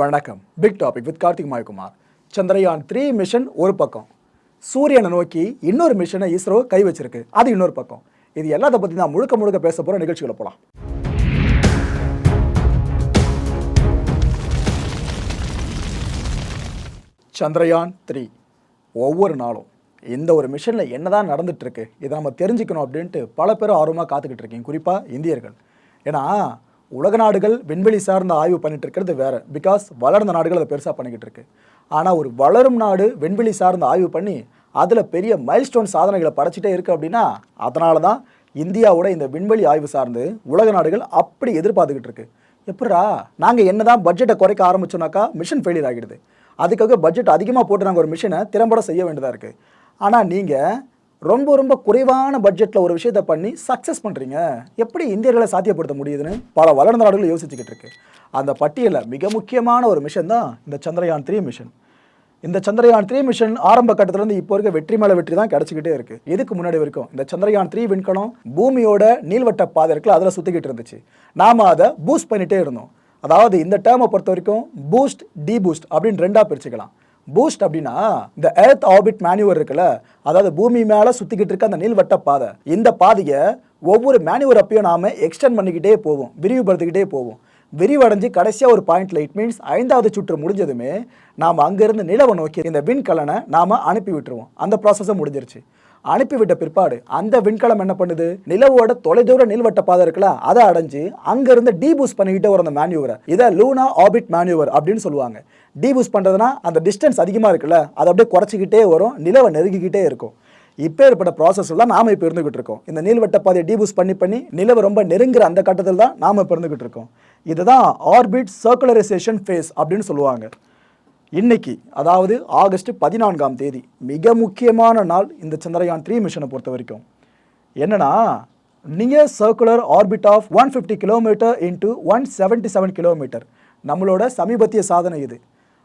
வணக்கம். Big topic with Karthik Mayakumar. Chandrayaan three mission ஒரு பக்கம். சூரியனை நோக்கி இன்னொரு மிஷனை இஸ்ரோ கை வச்சிருக்கு. அது இன்னொரு பக்கம். இது எல்லாத்த பற்றி நான் முழுக்க முழுக்க பேச போகிற நிகழ்ச்சிகளை போகலாம் சந்திரயான் த்ரீ ஒவ்வொரு நாளும் இந்த ஒரு மிஷனில் என்னதான் நடந்துட்டு இருக்கு இதை நம்ம தெரிஞ்சுக்கணும் அப்படின்ட்டு பல பேர் ஆர்வமாக காத்துக்கிட்டு இருக்கீங்க. குறிப்பாக இந்தியர்கள். ஏன்னா உலக நாடுகள் விண்வெளி சார்ந்த ஆய்வு பண்ணிட்டு இருக்கிறது வேற. பிகாஸ் வளர்ந்த நாடுகள் அதை பெருசாக பண்ணிக்கிட்டு இருக்கு. ஆனால் ஒரு வளரும் நாடு விண்வெளி சார்ந்த ஆய்வு பண்ணி அதில் பெரிய மைல்ஸ்டோன் சாதனைகளை படைச்சிட்டே இருக்கு அப்படின்னா அதனால தான் இந்தியாவோட இந்த விண்வெளி ஆய்வு சார்ந்து உலக நாடுகள் அப்படி எதிர்பார்த்துக்கிட்டு இருக்கு. எப்படா நாங்கள் என்னதான் பட்ஜெட்டை குறைக்க ஆரம்பிச்சோன்னாக்கா மிஷன் ஃபெயிலியர் ஆகிடுது. அதுக்காக பட்ஜெட் அதிகமாக போட்டு நாங்கள் ஒரு மிஷினை திறம்பட செய்ய வேண்டியதாக இருக்குது ஆனால் நீங்கள் ரொம்ப ரொம்ப குறைவான பட்ஜெட்டில் ஒரு விஷயத்தை பண்ணி சக்ஸஸ் பண்ணுறீங்க எப்படி இந்தியர்களை சாத்தியப்படுத்த முடியுதுன்னு பல வளர்ந்த நாடுகள் யோசிச்சுக்கிட்டு இருக்கு. அந்த பட்டியலில் மிக முக்கியமான ஒரு மிஷன் தான் இந்த சந்திரயான் த்ரீ மிஷன் இந்த சந்திரயான் த்ரீ மிஷன் ஆரம்ப கட்டத்திலேருந்து இப்போ இருக்க வெற்றி மேலே வெற்றி தான் கிடச்சிக்கிட்டே இருக்கு. எதுக்கு முன்னாடி வரைக்கும்? இந்த சந்திரயான் த்ரீ விண்கலம் பூமியோட நீள்வட்ட பாதை இருக்குல்ல அதில் சுற்றிக்கிட்டு இருந்துச்சு. நாம் அதை பூஸ்ட் பண்ணிகிட்டே இருந்தோம். அதாவது இந்த டேர்மை பொறுத்த வரைக்கும் பூஸ்ட் டி பூஸ்ட் அப்படின்னு ரெண்டாக பிரிச்சுக்கலாம். பூஸ்ட் அப்படின்னா இந்த எர்த் ஆர்பிட் மேனுவர் இருக்குல்ல அதாவது பூமி மேலே சுற்றிக்கிட்டு இருக்க அந்த நீள்வட்ட பாதை இந்த பாதையை ஒவ்வொரு மேனுவர் அப்பையும் நாம எக்ஸ்டெண்ட் பண்ணிக்கிட்டே போவோம் விரிவுபடுத்திக்கிட்டே போவோம். விரிவடைஞ்சு கடைசியாக ஒரு பாயிண்ட்ல இட் மீன்ஸ் ஐந்தாவது சுற்று முடிஞ்சதுமே நாம் அங்கேருந்து நிலவை நோக்கி இந்த விண்கலனை நாம் அனுப்பி விட்டுருவோம். அந்த ப்ராசஸும் முடிஞ்சிருச்சு. அனுப்பிவிட்ட பிற்பாடு அந்த விண்கலம் என்ன பண்ணுது? நிலவோட தொலைதூர நீள்வட்ட பாதை இருக்குல்ல அதை அடைஞ்சு அங்கிருந்து டீபூஸ் பண்ணிக்கிட்டே வரும் அந்த மேன்யூவரை இதை லூனா ஆர்பிட் மேன்யூவர் அப்படின்னு சொல்லுவாங்க. டீபூஸ் பண்ணுறதுனா அந்த டிஸ்டன்ஸ் அதிகமாக இருக்குல்ல அதை அப்படியே குறைச்சிக்கிட்டே வரும் நிலவை நெருங்கிக்கிட்டே இருக்கும். இப்போ ஏற்பட்ட ப்ராசஸ் எல்லாம் நாம இப்போ இருந்துகிட்டு இருக்கோம். இந்த நீள்வட்ட பாதையை டீபூஸ் பண்ணி பண்ணி நிலவை ரொம்ப நெருங்குற அந்த கட்டத்தில் தான் நாம இப்போ இருந்துகிட்டு இருக்கோம். இதுதான் ஆர்பிட் சர்க்குலரைசேஷன் ஃபேஸ் அப்படின்னு சொல்லுவாங்க. இன்னைக்கு அதாவது ஆகஸ்ட் பதினான்காம் தேதி மிக முக்கியமான நாள் இந்த சந்திரயான் த்ரீ மிஷனை பொறுத்த வரைக்கும். என்னன்னா near circular orbit of one fifty kilometer into one seventy seven kilometer நம்மளோட சமீபத்திய சாதனை இது.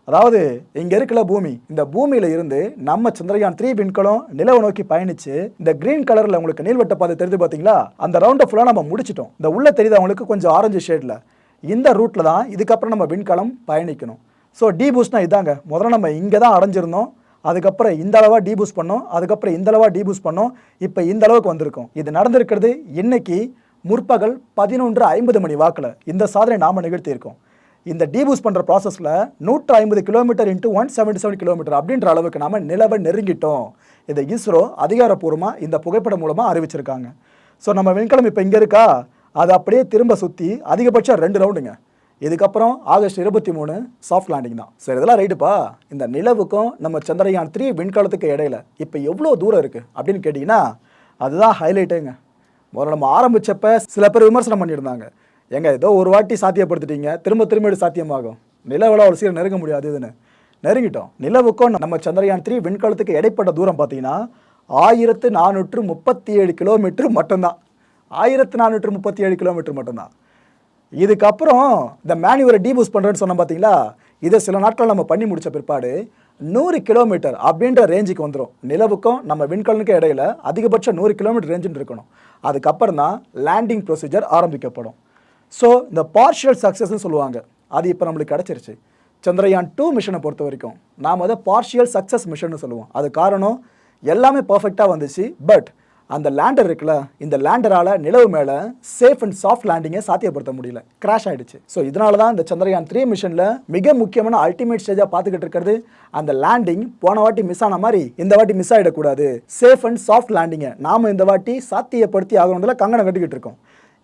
அதாவது இங்கே இருக்கல பூமி இந்த பூமியில் இருந்து நம்ம சந்திரயான் த்ரீ விண்கலம் நிலவை நோக்கி பயணிச்சு இந்த கிரீன் கலரில் உங்களுக்கு நீள்வட்ட பாதை தெரிஞ்சு பார்த்தீங்களா அந்த ரவுண்டை ஃபுல்லாக நம்ம முடிச்சிட்டோம். இந்த உள்ளே தெரியுது அவங்களுக்கு கொஞ்சம் ஆரஞ்சு ஷேடில் இந்த ரூட்டில் தான் இதுக்கப்புறம் நம்ம விண்கலம் பயணிக்கணும். ஸோ டி பூஸ்ட்னா இதாங்க. முதல்ல நம்ம இங்கே தான் அடைஞ்சிருந்தோம். அதுக்கப்புறம் இந்த அளவாக டீபூஸ் பண்ணோம். அதுக்கப்புறம் இந்த அளவாக டீபூஸ் பண்ணோம். இப்போ இந்த அளவுக்கு வந்திருக்கோம். இது நடந்திருக்கிறது இன்னைக்கு முற்பகல் பதினொன்று ஐம்பது மணி வாக்கில். இந்த சாதனை நாம் நிகழ்த்தியிருக்கோம். இந்த டீபூஸ் பண்ணுற ப்ராசஸில் நூற்று ஐம்பது kilometer into one seventy seven kilometer அப்படின்ற அளவுக்கு நாம் நிலவை நெருங்கிட்டோம். இதை இஸ்ரோ அதிகாரப்பூர்வமாக இந்த புகைப்படம் மூலமாக அறிவிச்சிருக்காங்க. ஸோ நம்ம விண்கலம் இப்போ இங்கே இருக்கா? அது அப்படியே திரும்ப சுற்றி அதிகபட்சம் ரெண்டு ரவுண்டுங்க இதுக்கப்புறம் ஆகஸ்ட் இருபத்தி மூணு சாஃப்ட் லேண்டிங் தான். சரி இதெல்லாம் ரைட்டுப்பா இந்த நிலவுக்கும் நம்ம சந்திரயான் த்ரீ விண்கலத்துக்கு இடையில இப்போ எவ்வளோ தூரம் இருக்குது அப்படின்னு கேட்டிங்கன்னா அதுதான் ஹைலைட்டுங்க முதல்ல நம்ம ஆரம்பித்தப்ப சில பேர் விமர்சனம் பண்ணியிருந்தாங்க. எங்க ஏதோ ஒரு வாட்டி சாத்தியப்படுத்திட்டீங்க திரும்ப திரும்ப இது சாத்தியமாகும். நிலவில் ஒரு சீக்கிரம் நெருங்க முடியாது இதுன்னு. நெருங்கிட்டோம். நிலவுக்கும் நம்ம சந்திரயான் த்ரீ விண்கலத்துக்கு இடைப்பட்ட தூரம் பார்த்தீங்கன்னா ஆயிரத்து நானூற்று முப்பத்தி ஏழு கிலோமீட்டர் மட்டும்தான். ஆயிரத்து நானூற்று முப்பத்தி ஏழு கிலோமீட்டர் மட்டும்தான். இதுக்கப்புறம் இந்த மேனுவரை டீபூஸ் பண்ணுறேன்னு சொன்னோம் பார்த்தீங்களா இதை சில நாட்கள் நம்ம பண்ணி முடித்த பிற்பாடு நூறு கிலோமீட்டர் அப்படின்ற ரேஞ்சுக்கு வந்துடும் நிலவுக்கும் நம்ம விண்கலனுக்கும் இடையில அதிகபட்சம் நூறு கிலோமீட்டர் ரேஞ்சுன்னு இருக்கணும். அதுக்கப்புறம் தான் லேண்டிங் ப்ரொசீஜர் ஆரம்பிக்கப்படும். ஸோ இந்த பார்ஷியல் சக்ஸஸ்ன்னு சொல்லுவாங்க. அது இப்போ நம்மளுக்கு கிடச்சிருச்சு. சந்திரயான் டூ மிஷனை பொறுத்த வரைக்கும் நாம் அதை பார்ஷியல் சக்ஸஸ் மிஷன் சொல்லுவோம். அது காரணம் எல்லாமே பர்ஃபெக்டாக வந்துச்சு. பட் அந்த லேண்டர் இருக்குல்ல இந்த லேண்டரால் நிலவு மேலே சேஃப் அண்ட் சாஃப்ட் லேண்டிங்கை சாத்தியப்படுத்த முடியல. கிராஷ் ஆயிடுச்சு. ஸோ இதனால தான் இந்த சந்திரயான் த்ரீ மிஷனில் மிக முக்கியமான அல்டிமேட் ஸ்டேஜாக பார்த்துக்கிட்டு இருக்கிறது. அந்த லேண்டிங் போன வாட்டி மிஸ் ஆன மாதிரி இந்த வாட்டி மிஸ் ஆகிடக்கூடாது சேஃப் அண்ட் சாஃப்ட் லேண்டிங்கை நாம் இந்த வாட்டி சாத்தியப்படுத்தி ஆகணுன்றதில் கங்கணம் கட்டிக்கிட்டு இருக்கோம்.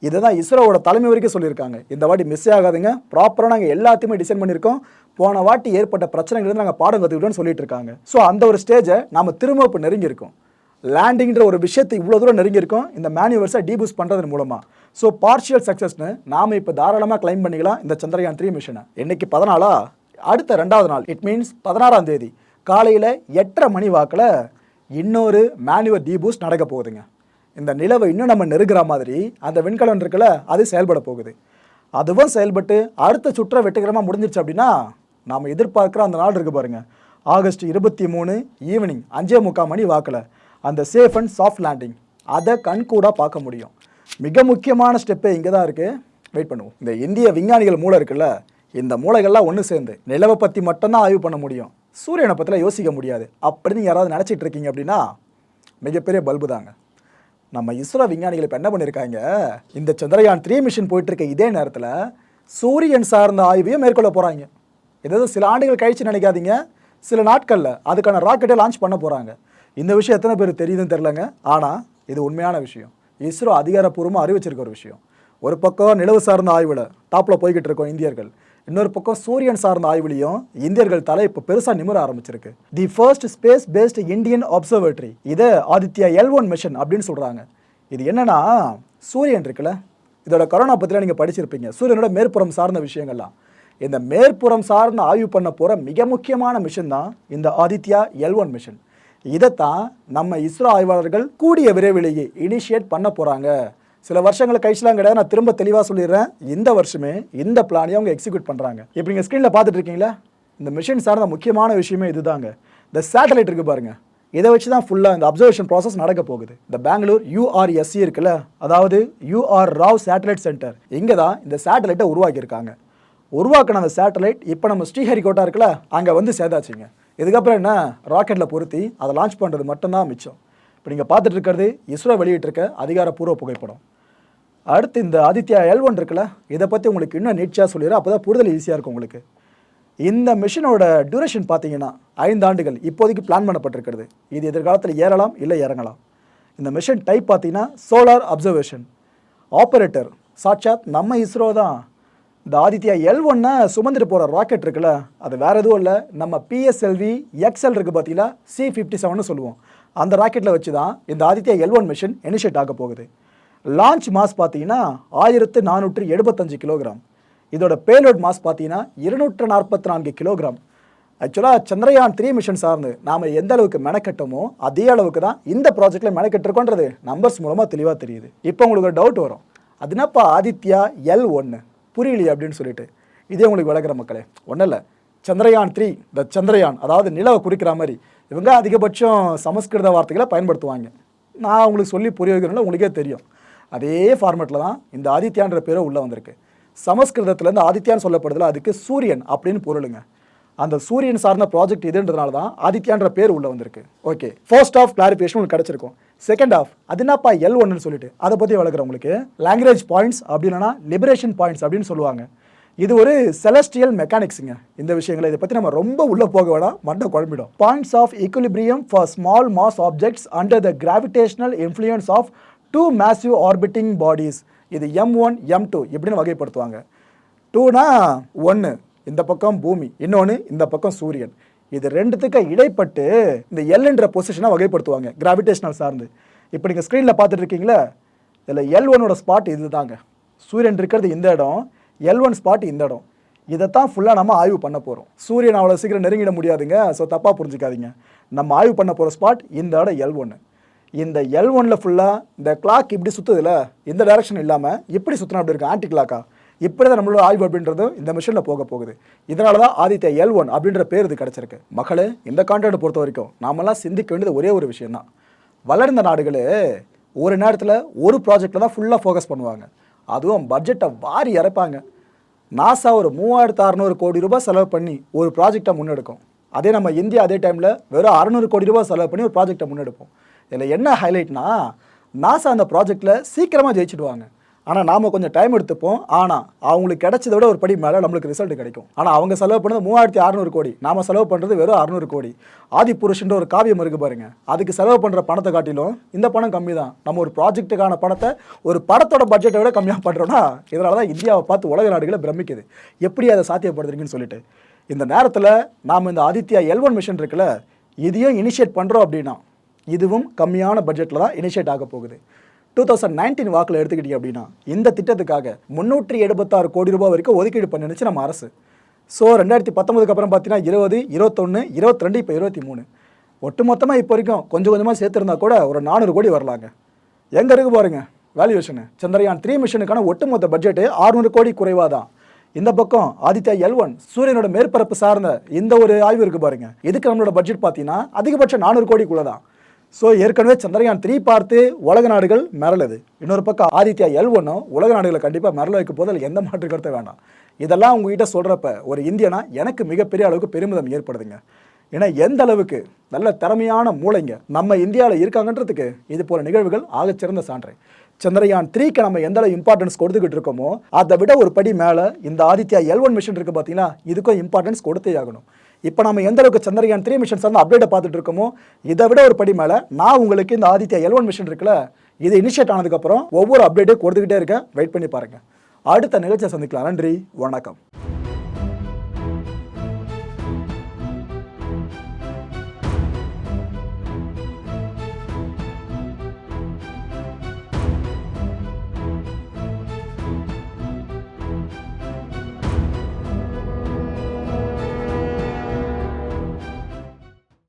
இதுதான் இஸ்ரோவோட தலைமை வரைக்கும் சொல்லியிருக்காங்க. இந்த வாட்டி மிஸ் ஆகாதுங்க. ப்ராப்பராக நாங்கள் எல்லாத்தையுமே டிசைன் பண்ணியிருக்கோம். போன வாட்டி ஏற்பட்ட பிரச்சனைகள் நாங்கள் பாடம் கற்றுக்கிட்டோம்னு சொல்லிட்டு இருக்காங்க. ஸோ அந்த ஒரு ஸ்டேஜை நாம் திரும்ப இப்போ நெருங்கியிருக்கோம். லேண்டிங்கிற ஒரு விஷயத்தை இவ்வளோ தூரம் நெருங்கியிருக்கோம். இந்த மேனுவர்ஸை டீபூஸ் பண்ணுறதன் மூலமாக ஸோ பார்ஷியல் சக்ஸஸ்னு நாம் இப்போ தாராளமாக கிளைம் பண்ணிக்கலாம் இந்த சந்திரயான் த்ரீ மிஷனை இன்னைக்கு பதினாலா? அடுத்த ரெண்டாவது நாள். இட் மீன்ஸ் பதினாறாம் தேதி. காலையில் எட்டரை மணி வாக்கில் இன்னொரு மேனுவர் டீபூஸ் நடக்க போகுதுங்க. இந்த நிலவை இன்னும் நம்ம நெருங்குற மாதிரி அந்த விண்கலம் இருக்குல்ல அது செயல்பட போகுது. அதுவும் செயல்பட்டு அடுத்த சுற்றை வெற்றிகரமாக முடிஞ்சிருச்சு அப்படின்னா நாம் எதிர்பார்க்குற அந்த நாள் இருக்கு பாருங்கள் ஆகஸ்ட் இருபத்தி மூணு ஈவினிங் அஞ்சே முக்கால் மணி வாக்கில். அந்த சேஃப் அண்ட் சாஃப்ட் லேண்டிங் அதை கண்கூடாக பார்க்க முடியும். மிக முக்கியமான ஸ்டெப்பே இங்கே தான் இருக்குது வெயிட் பண்ணுவோம். இந்த இந்திய விஞ்ஞானிகள் மூளை இருக்குல்ல இந்த மூளைகள்லாம் ஒன்று சேர்ந்து நிலவை பற்றி மட்டும்தான் ஆய்வு பண்ண முடியும். சூரியனை பற்றிலாம் யோசிக்க முடியாது. அப்படின்னு யாராவது நினச்சிட்டு இருக்கீங்க அப்படின்னா மிகப்பெரிய பல்பு தாங்க. நம்ம இஸ்ரோ விஞ்ஞானிகள் இப்போ என்ன பண்ணியிருக்காங்க இந்த சந்திரயான் த்ரீ மிஷின் போயிட்டுருக்க இதே நேரத்தில் சூரியன் சார்ந்த ஆய்வையும் மேற்கொள்ள போகிறாங்க ஏதாவது சில ஆண்டுகள் கழிச்சு நினைக்காதீங்க. சில நாட்களில் அதுக்கான ராக்கெட்டை லான்ச் பண்ண போகிறாங்க இந்த விஷயம் எத்தனை பேர் தெரியுதுன்னு தெரிலங்க ஆனால் இது உண்மையான விஷயம். இஸ்ரோ அதிகாரப்பூர்வமாக அறிவிச்சிருக்க ஒரு விஷயம். ஒரு பக்கம் நிலவு சார்ந்த ஆய்வில் டாப்பில் போய்கிட்டு இருக்கோம் இந்தியர்கள். இன்னொரு பக்கம் சூரியன் சார்ந்த ஆய்வுலையும் இந்தியர்கள் தலை இப்போ பெருசாக நிமிர ஆரம்பிச்சிருக்கு. The first space based Indian observatory இதை ஆதித்யா எல் ஒன் மிஷன் அப்படின்னு சொல்கிறாங்க இது என்னென்னா சூரியன் இருக்குல்ல. இதோட கொரோனா பற்றிலாம் நீங்கள் படிச்சிருப்பீங்க. சூரியனோட மேற்புறம் சார்ந்த விஷயங்கள்லாம். இந்த மேற்புறம் சார்ந்த ஆய்வு பண்ண போகிற மிக முக்கியமான மிஷன் தான் இந்த ஆதித்யா எல் ஒன் மிஷன் இதைத்தான் நம்ம இஸ்ரோ ஆய்வாளர்கள் கூடிய விரைவிலேயே இனிஷியேட் பண்ண போகிறாங்க சில வருஷங்கள் கழிச்சுலாம் கிடையாது. நான் திரும்ப தெளிவாக சொல்லிடுறேன். இந்த வருஷமே இந்த பிளானையும் அவங்க எக்ஸிக்யூட் பண்ணுறாங்க இப்போ நீங்கள் ஸ்க்ரீனில் பார்த்துட்டு இருக்கீங்களா? இந்த மிஷின் சார்ந்த முக்கியமான விஷயமே இதுதாங்க. இந்த சேட்டலைட் இருக்குது பாருங்கள் இதை வச்சு தான் ஃபுல்லாக இந்த அப்சர்வேஷன் ப்ராசஸ் நடக்க போகுது. இந்த பெங்களூர் யூஆர்எஸ்சி இருக்குல்ல. அதாவது யூஆர் ராவ் சேட்டலைட் சென்டர் இங்கே தான் இந்த சேட்டலைட்டை உருவாக்கியிருக்காங்க. உருவாக்கின அந்த சேட்டலைட் இப்போ நம்ம ஸ்ரீஹரிகோட்டா இருக்குல்ல அங்கே வந்து சேதாச்சிங்க. இதுக்கப்புறம் என்ன? ராக்கெட்டில் பொருத்தி அதை லான்ச் பண்ணுறது மட்டும்தான் மிச்சம். இப்போ நீங்கள் பார்த்துட்டு இருக்கிறது இஸ்ரோ வெளியிட்டிருக்க அதிகாரப்பூர்வ புகைப்படம். அடுத்து இந்த ஆதித்யா எல் ஒன் இருக்குல்ல இதை பற்றி உங்களுக்கு இன்னும் நீட்சியாக சொல்லிடுறேன். அப்போ தான் புரிதல் ஈஸியாக இருக்கும் உங்களுக்கு. இந்த மிஷினோட டியூரேஷன் பார்த்தீங்கன்னா ஐந்து ஆண்டுகள். இப்போதைக்கு பிளான் பண்ணப்பட்டிருக்கிறது. இது எதிர்காலத்தில் ஏறலாம் இல்லை இறங்கலாம். இந்த மிஷின் டைப் பார்த்தீங்கன்னா சோலார் அப்சர்வேஷன் ஆப்ரேட்டர் சாட்சாத் நம்ம இஸ்ரோ தான் இந்த ஆதித்யா எல் ஒன்னை சுமந்துட்டு போகிற ராக்கெட் இருக்குல்ல அது வேறு எதுவும் இல்லை. நம்ம பிஎஸ்எல்வி எக்ஸ்எல் இருக்குது பார்த்தீங்களா சி ஃபிஃப்டி செவன் சொல்லுவோம். அந்த ராக்கெட்டில் வச்சு தான் இந்த Aditya L one mission initiate ஆக போகுது. லான்ச் மாஸ் பார்த்தீங்கன்னா ஆயிரத்து நானூற்று எழுபத்தஞ்சு கிலோகிராம் இதோட பேலோட் மாஸ் பார்த்தீங்கன்னா இருநூற்று நாற்பத்தி நான்கு கிலோகிராம் ஆக்சுவலாக சந்திரயான் த்ரீ மிஷன் சார்ந்து நாம் எந்த அளவுக்கு மெனக்கட்டமோ அதே அளவுக்கு தான் இந்த ப்ராஜெக்டில் மெனக்கெட்டிருக்கோன்றது நம்பர்ஸ் மூலமாக தெளிவாக தெரியுது. இப்போ உங்களுக்கு ஒரு டவுட் வரும். அது என்னப்பா ஆதித்யா எல் ஒன்று புரியலையே அப்படின்னு சொல்லிட்டு இதே உங்களுக்கு விளக்குற மக்களே. ஒன்றும் இல்லை. சந்திரயான் த்ரீ த சந்திரயான் அதாவது நிலவை குறிக்கிற மாதிரி. இவங்க அதிகபட்சம் சமஸ்கிருத வார்த்தைகளை பயன்படுத்துவாங்க. நான் உங்களுக்கு சொல்லி புரிய வைக்கணும்ல உங்களுக்கே தெரியும். அதே ஃபார்மேட்டில் தான் இந்த ஆதித்யான்ற பேரும் உள்ளே வந்திருக்கு. சமஸ்கிருதத்துலேருந்து ஆதித்யான்னு சொல்லப்படுதுல அதுக்கு சூரியன் அப்படின்னு பொருளுங்க அந்த சூரியன் சார்ந்த ப்ராஜெக்ட் இதுன்றதுனால தான் ஆதித்யான்ற பேர் உள்ளே வந்திருக்கு. ஓகே ஃபர்ஸ்ட் ஆஃப் கிளாரிஃபிகேஷன் உங்களுக்கு கிடச்சிருக்கும். செகண்ட் ஆஃப் அது என்னப்பா எல் ஒன்னு சொல்லிட்டு அதை பற்றி வளர்க்குறேன் உங்களுக்கு. லாங்குவேஜ் பாயிண்ட்ஸ் அப்படின்னா லிபரேஷன் பாயிண்ட்ஸ் அப்படின்னு சொல்லுவாங்க. இது ஒரு செலஸ்டியல் மெக்கானிக்ஸுங்க இந்த விஷயங்களை இதை பற்றி நம்ம ரொம்ப உள்ளே போக வேணாம் மண்டை குழம்பிடும். Points of equilibrium for small mass objects under the gravitational influence of two massive orbiting bodies இது எம் ஒன் எம் டூ இப்படின்னு வகைப்படுத்துவாங்க. டூனா ஒன்று இந்த பக்கம் பூமி இன்னொன்று இந்த பக்கம் சூரியன். இது ரெண்டுத்துக்கு இடைப்பட்டு இந்த எல்ன்ற பொசிஷனை வகைப்படுத்துவாங்க கிராவிடேஷனல் சார்ந்து. இப்போ நீங்கள் ஸ்க்ரீனில் பார்த்துட்டு இருக்கீங்களா இதில் எல் ஒனோட ஸ்பாட் இது தாங்க சூரியன் இருக்கிறது இந்த இடம் எல் ஒன் ஸ்பாட் இந்த இடம். இதைத்தான் ஃபுல்லாக நம்ம ஆய்வு பண்ண போகிறோம் சூரியன் அவ்வளோ சீக்கிரம் நெருங்கிட முடியாதுங்க ஸோ தப்பாக புரிஞ்சுக்காதீங்க. நம்ம ஆய்வு பண்ண போகிற ஸ்பாட் இந்த இடம் எல் ஒன்று இந்த எல் ஒனில் ஃபுல்லாக இந்த கிளாக் இப்படி சுற்றுதில்ல இந்த டைரக்ஷன் இல்லாமல் இப்படி சுற்றினா அப்படி இருக்கு ஆன்டி கிளாக்கா இப்படி தான் நம்மளோட ஆய்வு அப்படின்றது இந்த மிஷனில் போக போகுது. இதனால தான் ஆதித்யா எல் ஒன் அப்படின்ற பேர் இது கிடச்சிருக்கு. மக்களே இந்த கான்டென்ட் பொறுத்த வரைக்கும் நாமெல்லாம் சிந்திக்க வேண்டியது ஒரே ஒரு விஷயம் தான் வளர்ந்த நாடுகளே ஒரு நேரத்தில் ஒரு ப்ராஜெக்டில் தான் ஃபுல்லாக ஃபோக்கஸ் பண்ணுவாங்க. அதுவும் பட்ஜெட்டை வாரி இறப்பாங்க. நாசா ஒரு மூவாயிரத்து அறநூறு கோடி ரூபாய் செலவு பண்ணி ஒரு ப்ராஜெக்டை முன்னெடுக்கும். அதே நம்ம இந்தியா அதே டைமில் வெறும் அறநூறு கோடி ரூபாய் செலவு பண்ணி ஒரு ப்ராஜெக்டை முன்னெடுப்போம். இதில் என்ன ஹைலைட்னா நாசா அந்த ப்ராஜெக்டில் சீக்கிரமாக ஜெயிச்சிடுவாங்க. ஆனால் நாம் கொஞ்சம் டைம் எடுத்துப்போம். ஆனால் அவங்களுக்கு கிடைச்சத விட ஒரு படி மேலே நம்மளுக்கு ரிசல்ட் கிடைக்கும். ஆனால் அவங்க செலவு பண்ணது மூவாயிரத்தி அறநூறு கோடி. நாம செலவு பண்ணுறது வெறும் அறநூறு கோடி. ஆதி புருஷன்ற ஒரு காவியம் இருக்கு பாருங்க. அதுக்கு செலவு பண்ணுற பணத்தை காட்டிலும் இந்த பணம் கம்மி தான் நம்ம ஒரு ப்ராஜெக்ட்டுக்கான பணத்தை ஒரு படத்தோட பட்ஜெட்டை விட கம்மியாக பண்ணுறோன்னா இதனால தான் இந்தியாவை பார்த்து உலக நாடுகளை பிரமிக்குது. எப்படி அதை சாத்தியப்படுத்துறீங்கன்னு சொல்லிட்டு. இந்த நேரத்தில் நாம் இந்த ஆதித்யா எல் ஒன் மிஷன் இருக்குல்ல இதையும் இனிஷியேட் பண்ணுறோம் அப்படின்னா இதுவும் கம்மியான பட்ஜெட்டில் தான் இனிஷியேட் ஆக போகுது. டூ தௌசண்ட் நைன்டீன் வாக்கில் எடுத்துக்கிட்டீங்க அப்படின்னா இந்த திட்டத்துக்காக முந்நூற்றி எழுபத்தாறு கோடி ரூபாய் வரைக்கும் ஒதுக்கீடு பண்ணிருச்சு நம்ம அரசு. ஸோ ரெண்டாயிரத்தி பத்தொம்பதுக்கு அப்புறம் பார்த்தீங்கன்னா இருபது இருபத்தொன்று இருபத்திரெண்டு இப்போ இருபத்தி மூணு ஒட்டு மொத்தமாக இப்போ வரைக்கும் கொஞ்சம் கொஞ்சமாக சேர்த்துருந்தா கூட ஒரு நானூறு கோடி வரலாங்க. எங்கே இருக்கு பாருங்கள் வேல்யூவேஷனு சந்திரயான் த்ரீ மிஷனுக்கான ஒட்டுமொத்த பட்ஜெட்டு 600 கோடி குறைவாக தான் இந்த பக்கம் ஆதித்யா எல் ஒன் சூரியனோட மேற்பரப்பு சார்ந்த இந்த ஒரு ஆய்வு இருக்கு பாருங்கள் இதுக்கு நம்மளோட பட்ஜெட் பார்த்தீங்கன்னா அதிகபட்சம் நானூறு கோடிக்குள்ளே தான் ஸோ ஏற்கனவே சந்திரயான் த்ரீ பார்த்து உலக நாடுகள் மிரளுது இன்னொரு பக்கம் ஆதித்யா எல் ஒன்றும் உலக நாடுகளை கண்டிப்பாக மிரள வைக்க போதில் எந்த மாற்று கருத்தை வேண்டாம் இதெல்லாம் உங்ககிட்ட சொல்கிறப்ப ஒரு இந்தியனா எனக்கு மிகப்பெரிய அளவுக்கு பெருமிதம் ஏற்படுதுங்க. ஏன்னா எந்த அளவுக்கு நல்ல திறமையான மூளைங்க நம்ம இந்தியாவில் இருக்காங்கன்றதுக்கு இது போல நிகழ்வுகள் ஆகச்சிறந்த சான்று. சந்திரயான் த்ரீக்கு நம்ம எந்த அளவு இம்பார்ட்டன்ஸ் கொடுத்துக்கிட்டு இருக்கோமோ அதை விட ஒரு படி மேலே இந்த ஆதித்யா எல் ஒன் மிஷன் இருக்குது பார்த்தீங்கன்னா இதுக்கும் இம்பார்ட்டன்ஸ் கொடுத்தே ஆகணும். இப்போ நம்ம எந்த அளவுக்கு சந்திரயான் த்ரீ மிஷன்ஸ் வந்து அப்டேட்டை பார்த்துட்டு இருக்கோமோ இதை விட ஒரு படி மேலே நான் உங்களுக்கு இந்த ஆதித்யா எல் ஒன் மிஷன் இருக்குல்ல இது இனிஷியேட் ஆனதுக்கப்புறம் ஒவ்வொரு அப்டேட்டையும் கொடுத்துக்கிட்டே இருக்கேன். வெயிட் பண்ணி பாருங்கள் அடுத்த நிகழ்ச்சியை சந்திக்கலாம். நன்றி. வணக்கம்.